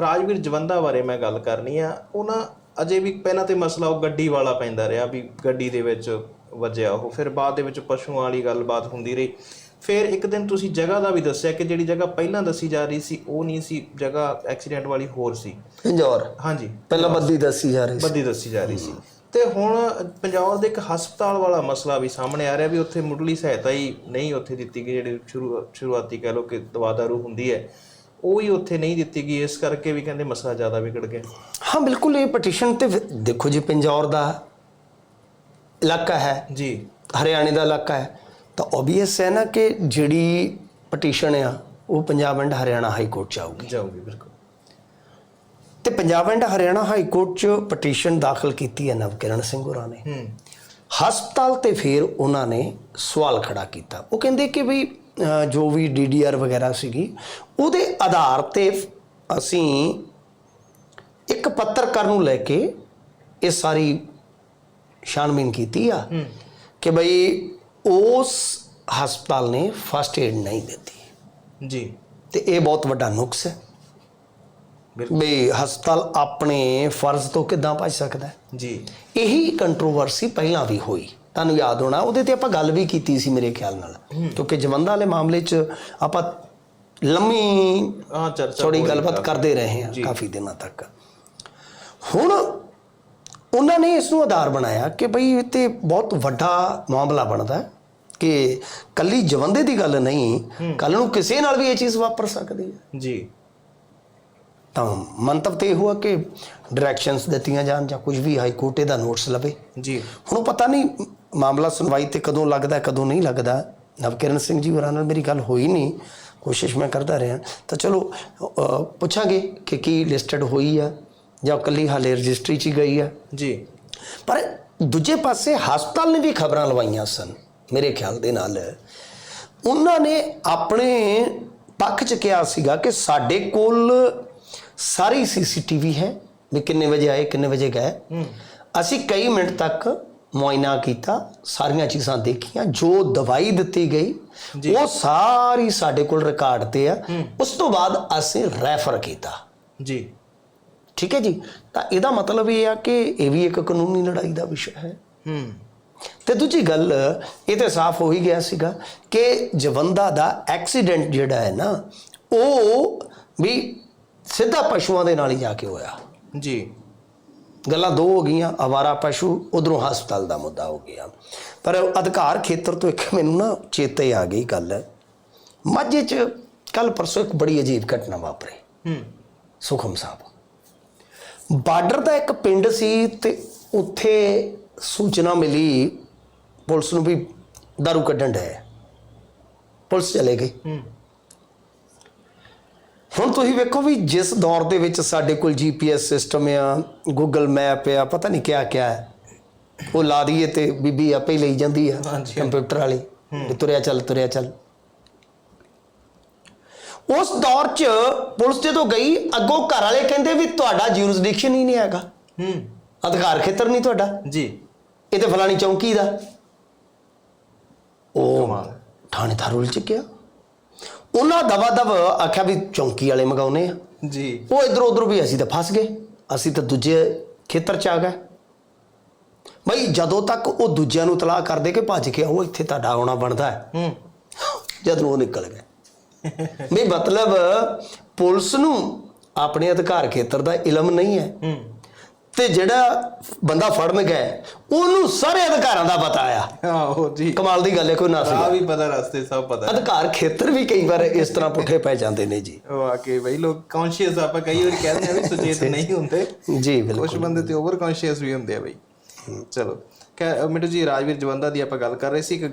ਰਾਜਵੀਰ ਜਵੰਦਾ ਬਾਰੇ ਮੈਂ ਗੱਲ ਕਰਨੀ ਆ। ਉਹਨਾਂ ਅਜੇ ਵੀ ਪਹਿਲਾਂ ਤੇ ਮਸਲਾ ਉਹ ਗੱਡੀ ਵਾਲਾ ਪੈਂਦਾ ਰਿਹਾ ਵੀ ਗੱਡੀ ਦੇ ਵਿੱਚ ਵੱਜਿਆ ਉਹ। ਫਿਰ ਬਾਅਦ ਦੇ ਵਿੱਚ ਪਸ਼ੂਆਂ ਵਾਲੀ ਗੱਲਬਾਤ ਹੁੰਦੀ ਰਹੀ। ਫਿਰ ਇੱਕ ਦਿਨ ਤੁਸੀਂ ਜਗ੍ਹਾ ਦਾ ਵੀ ਦੱਸਿਆ ਕਿ ਜਿਹੜੀ ਜਗ੍ਹਾ ਪਹਿਲਾਂ ਦੱਸੀ ਜਾ ਰਹੀ ਸੀ ਉਹ ਨਹੀਂ ਸੀ। ਜਗ੍ਹਾ ਐਕਸੀਡੈਂਟ ਵਾਲੀ ਹੋਰ ਸੀ। ਪਿੰਜੌਰ। ਹਾਂਜੀ। ਪਹਿਲਾਂ ਬੱਦੀ ਦੱਸੀ ਜਾ ਰਹੀ ਸੀ। ਬੱਦੀ ਦੱਸੀ ਜਾ ਰਹੀ ਸੀ। ਤੇ ਹੁਣ ਪੰਜਾਬ ਦੇ ਇੱਕ ਹਸਪਤਾਲ ਵਾਲਾ ਮਸਲਾ ਵੀ ਸਾਹਮਣੇ ਆ ਰਿਹਾ ਵੀ ਉੱਥੇ ਮੁੱਢਲੀ ਸਹਾਇਤਾ ਹੀ ਨਹੀਂ ਉੱਥੇ ਦਿੱਤੀ ਗਈ ਜਿਹੜੀ ਸ਼ੁਰੂ ਸ਼ੁਰੂਆਤੀ ਕਹਿ ਲਓ ਕਿ ਦਵਾ ਦਾਰੂ ਹੁੰਦੀ ਹੈ। ਉਹ ਹੀ ਉੱਥੇ ਨਹੀਂ ਦਿੱਤੀ ਗਈ ਇਸ ਕਰਕੇ ਵੀ ਕਹਿੰਦੇ ਮਸਲਾ ਜ਼ਿਆਦਾ ਵਿਗੜ ਗਿਆ। ਹਾਂ ਬਿਲਕੁਲ ਇਹ ਪਟੀਸ਼ਨ ਤੇ ਵ- ਦੇਖੋ ਜੀ ਪਿੰਜੌਰ ਦਾ ਇਲਾਕਾ ਹੈ ਜੀ। ਹਰਿਆਣੇ ਦਾ ਇਲਾਕਾ ਹੈ ਤਾਂ ਓਬਵੀਅਸ ਹੈ ਨਾ ਕਿ ਜਿਹੜੀ ਪਟੀਸ਼ਨ ਆ ਉਹ Punjab and Haryana high court ਚ ਆਊਗੀ। ਜਾਊਗੀ ਬਿਲਕੁਲ। ਤੇ Punjab and Haryana high court ਚ ਪਟੀਸ਼ਨ ਦਾਖਲ ਕੀਤੀ ਹੈ ਨਵਕਿਰਨ ਸਿੰਘ ਹੋਰਾਂ ਨੇ। ਹੂੰ। ਹਸਪਤਾਲ ਤੇ ਫਿਰ ਉਹਨਾਂ ਨੇ ਸਵਾਲ ਖੜਾ ਕੀਤਾ। ਉਹ ਕਹਿੰਦੇ ਕਿ ਵੀ ਜੋ ਵੀ ਡੀਡੀਆਰ ਵਗੈਰਾ ਸੀਗੀ ਉਹਦੇ ਆਧਾਰ ਤੇ ਅਸੀਂ ਇੱਕ ਪੱਤਰਕਾਰ ਨੂੰ ਲੈ ਕੇ ਇਹ ਸਾਰੀ ਛਾਣਬੀਨ ਕੀਤੀ ਆ ਕਿ ਭਈ ਉਸ ਹਸਪਤਾਲ ਨੇ ਫਸਟ ਏਡ ਨਹੀਂ ਦਿੱਤੀ। ਜੀ। ਤੇ ਇਹ ਬਹੁਤ ਵੱਡਾ ਨੁਕਸ ਹੈ। ਵੀ ਹਸਪਤਾਲ ਆਪਣੇ ਫਰਜ਼ ਤੋਂ ਕਿੱਦਾਂ ਭੱਜ ਸਕਦਾ ਜੀ। ਇਹੀ ਕੰਟਰੋਵਰਸੀ ਪਹਿਲਾਂ ਵੀ ਹੋਈ। ਤੁਹਾਨੂੰ ਯਾਦ ਹੋਣਾ ਉਹਦੇ ਤੇ ਆਪਾਂ ਗੱਲ ਵੀ ਕੀਤੀ ਸੀ ਮੇਰੇ ਖਿਆਲ ਨਾਲ। ਕਿਉਂਕਿ ਜਵੰਦਾ ਵਾਲੇ ਮਾਮਲੇ 'ਚ ਆਪਾਂ ਲੰਮੀ ਆ ਚਰਚਾ ਥੋੜੀ ਗੱਲਬਾਤ। ਕਰਦੇ ਰਹੇ ਹਾਂ ਕਾਫੀ ਦਿਨਾਂ ਤੱਕ। ਹੁਣ ਉਹਨਾਂ ਨੇ ਇਸ ਨੂੰ ਆਧਾਰ ਬਣਾਇਆ ਕਿ ਭਈ ਇਹ ਤੇ ਬਹੁਤ ਵੱਡਾ ਮਾਮਲਾ ਬਣਦਾ ਹੈ ਕਿ ਕੱਲੀ ਜਵੰਦੇ ਦੀ ਗੱਲ ਨਹੀਂ ਕੱਲ ਨੂੰ ਕਿਸੇ ਨਾਲ ਵੀ ਇਹ ਚੀਜ਼ ਵਾਪਰ ਸਕਦੀ ਹੈ। ਜੀ। ਤਾਂ ਮੰਤਵ ਤੇ ਇਹ ਹੋਆ ਕਿ ਡਾਇਰੈਕਸ਼ਨਸ ਦਿੱਤੀਆਂ ਜਾਣ ਜਾਂ ਕੁਝ ਵੀ ਹਾਈ ਕੋਰਟ ਇਹਦਾ ਨੋਟਿਸ ਲਵੇ। ਜੀ। ਹੁਣ ਪਤਾ ਨਹੀਂ ਮਾਮਲਾ ਸੁਣਵਾਈ ਤੇ ਕਦੋਂ ਲੱਗਦਾ ਕਦੋਂ ਨਹੀਂ ਲੱਗਦਾ ਨਵਕਿਰਨ ਸਿੰਘ ਜੀ ਹੋਰਾਂ ਨਾਲ ਮੇਰੀ ਗੱਲ ਹੋਈ ਨਹੀਂ ਕੋਸ਼ਿਸ਼ ਮੈਂ ਕਰਦਾ ਰਿਹਾ। ਤਾਂ ਚਲੋ ਪੁੱਛਾਂਗੇ ਕਿ ਕੀ ਲਿਸਟਡ ਹੋਈ ਆ ਜਾਂ ਕੱਲੀ ਹਾਲੇ ਰਜਿਸਟਰੀ 'ਚ ਹੀ ਗਈ ਆ। ਜੀ। ਪਰ ਦੂਜੇ ਪਾਸੇ ਹਸਪਤਾਲ ਨੇ ਵੀ ਖਬਰਾਂ ਲਵਾਈਆਂ ਸਨ ਮੇਰੇ ਖਿਆਲ ਦੇ ਨਾਲ। ਉਹਨਾਂ ਨੇ ਆਪਣੇ ਪੱਖ 'ਚ ਕਿਹਾ ਸੀਗਾ ਕਿ ਸਾਡੇ ਕੋਲ ਸਾਰੀ ਸੀਸੀਟੀਵੀ ਹੈ ਵੀ ਕਿੰਨੇ ਵਜੇ ਆਏ ਕਿੰਨੇ ਵਜੇ ਗਏ। ਅਸੀਂ ਕਈ ਮਿੰਟ ਤੱਕ ਮੁਆਇਨਾ ਕੀਤਾ ਸਾਰੀਆਂ ਚੀਜ਼ਾਂ ਦੇਖੀਆਂ ਜੋ ਦਵਾਈ ਦਿੱਤੀ ਗਈ ਉਹ ਸਾਰੀ ਸਾਡੇ ਕੋਲ ਰਿਕਾਰਡ ਤੇ ਆ। ਉਸ ਤੋਂ ਬਾਅਦ ਅਸੀਂ ਰੈਫਰ ਕੀਤਾ। ਜੀ। ਠੀਕ ਹੈ ਜੀ? ਤਾਂ ਇਹਦਾ ਮਤਲਬ ਇਹ ਆ ਕਿ ਇਹ ਵੀ ਇੱਕ ਕਾਨੂੰਨੀ ਲੜਾਈ ਦਾ ਵਿਸ਼ਾ ਹੈ। ਹੂੰ। ਤੇ ਦੂਜੀ ਗੱਲ ਇਹ ਤੇ ਸਾਫ਼ ਹੋ ਹੀ ਗਿਆ ਸੀਗਾ ਕਿ ਜਵੰਦਾ ਦਾ ਐਕਸੀਡੈਂਟ ਜਿਹੜਾ ਹੈ ਨਾ ਉਹ ਵੀ ਸਿੱਧਾ ਪਸ਼ੂਆਂ ਦੇ ਨਾਲ ਹੀ ਜਾ ਕੇ ਹੋਇਆ। ਜੀ। ਗੱਲਾਂ ਦੋ ਹੋ ਗਈਆਂ ਆਵਾਰਾ ਪਸ਼ੂ ਉਧਰੋਂ ਹਸਪਤਾਲ ਦਾ ਮੁੱਦਾ ਹੋ ਗਿਆ। ਪਰ ਅਧਿਕਾਰ ਖੇਤਰ ਤੋਂ ਇੱਕ ਮੈਨੂੰ ਨਾ ਚੇਤੇ ਆ ਗਈ ਗੱਲ। ਮਾਝੇ 'ਚ ਕੱਲ ਪਰਸੋਂ ਇੱਕ ਬੜੀ ਅਜੀਬ ਘਟਨਾ ਵਾਪਰੀ। ਹੂੰ। ਸੁਖਮ ਸਾਹਿਬ। ਬਾਰਡਰ ਦਾ ਇੱਕ ਪਿੰਡ ਸੀ ਤੇ ਉੱਥੇ ਸੂਚਨਾ ਮਿਲੀ ਪੁਲਿਸ ਨੂੰ ਵੀ ਦਾਰੂ ਕੱਢਣ ਡਿਆ ਪੁਲਿਸ ਚਲੇ ਗਈ। ਹੂੰ। ਹੁਣ ਤੁਸੀਂ ਵੇਖੋ ਵੀ ਜਿਸ ਦੌਰ ਦੇ ਵਿੱਚ ਸਾਡੇ ਕੋਲ ਜੀਪੀਐਸ ਸਿਸਟਮ ਆ ਗੂਗਲ ਮੈਪ ਆ ਪਤਾ ਨਹੀਂ ਕਿਆ ਕਿਆ ਹੈ। ਉਹ ਲਾ ਦਈਏ ਤੇ ਬੀਬੀ ਆਪੇ ਹੀ ਲਈ ਜਾਂਦੀ ਆ। ਕੰਪਿਊਟਰ ਵਾਲੀ ਵੀ ਤੁਰਿਆ ਚੱਲ ਤੁਰਿਆ ਚੱਲ। ਉਸ ਦੌਰ 'ਚ ਪੁਲਿਸ ਜਦੋਂ ਗਈ ਅੱਗੋਂ ਘਰ ਵਾਲੇ ਕਹਿੰਦੇ ਵੀ ਤੁਹਾਡਾ ਜੂਰਿਸਡਿਕਸ਼ਨ ਹੀ ਨਹੀਂ ਹੈਗਾ। ਹੂੰ। ਅਧਿਕਾਰ ਖੇਤਰ ਨਹੀਂ ਤੁਹਾਡਾ। ਜੀ। ਇਹ ਤੇ ਫਲਾਣੀ ਚੌਂਕੀ ਦਾ। ਉਹ ਕਮਾਲ। ਥਾਣੇਦਾਰ ਉਲਝ ਗਿਆ। ਉਹਨਾਂ ਦਵਾ ਦਵ ਆਖਿਆ ਵੀ ਚੌਂਕੀ ਵਾਲੇ ਮਗਾਉਨੇ ਆ। ਜੀ। ਉਹ ਇਧਰ ਉਧਰ ਵੀ ਅਸੀਂ ਤਾਂ ਫਸ ਗਏ। ਅਸੀਂ ਤਾਂ ਦੂਜੇ ਖੇਤਰ ਚ ਆ ਗਏ। ਬਈ ਜਦੋਂ ਤੱਕ ਉਹ ਦੂਜਿਆਂ ਨੂੰ ਤਲਾਹ ਕਰਦੇ ਕਿ ਭੱਜ ਕੇ ਆਓ ਇੱਥੇ ਤੁਹਾਡਾ ਆਉਣਾ ਬਣਦਾ ਹੈ। ਹੂੰ। ਜਦ ਨੂੰ ਉਹ ਨਿਕਲ ਗਏ। ਵੀ ਮਤਲਬ ਪੁਲਿਸ ਨੂੰ ਆਪਣੇ ਅਧਿਕਾਰ ਖੇਤਰ ਦਾ ਇਲਮ ਨਹੀਂ ਹੈ। ਹੂੰ। ਤੇ ਜਿਹੜਾ ਬੰਦਾ ਫੜਨ ਗਿਆ ਉਹਨੂੰ ਸਾਰੇ ਅਧਿਕਾਰਾਂ ਦਾ ਪਤਾ ਆ। ਆਹੋ ਜੀ। ਕਮਾਲ ਦੀ ਗੱਲ ਹੈ ਕੋਈ ਨਾ ਆ ਸੀ ਵੀ ਪਤਾ ਰਸਤੇ ਸਭ ਪਤਾ। ਅਧਿਕਾਰ ਖੇਤਰ ਵੀ ਕਈ ਵਾਰ ਇਸ ਤਰ੍ਹਾਂ ਪੁੱਠੇ ਪੈ ਜਾਂਦੇ ਨੇ ਜੀ। ਵਾਕਈ ਬਈ ਲੋਕ ਕੌਨਸ਼ੀਅਸ ਆਪਾਂ ਕਈ ਵਾਰ ਕਹਿੰਦੇ ਆ ਵੀ ਸੁਚੇਤ ਨਹੀਂ ਹੁੰਦੇ। ਜੀ ਬਿਲਕੁਲ। ਕੁਝ ਬੰਦੇ ਤੇ ਓਵਰ ਕੌਨਸ਼ੀਅਸ ਵੀ ਹੁੰਦੇ ਆ ਬਈ। ਚਲੋ। ਮਿੰਟੂ ਜੀ ਰਾਜਵੀਰ ਜਵੰਦਾ ਦੀ ਆਪਾਂ ਗੱਲ ਕਰ ਰਹੇ ਸੀ ਇੱਕ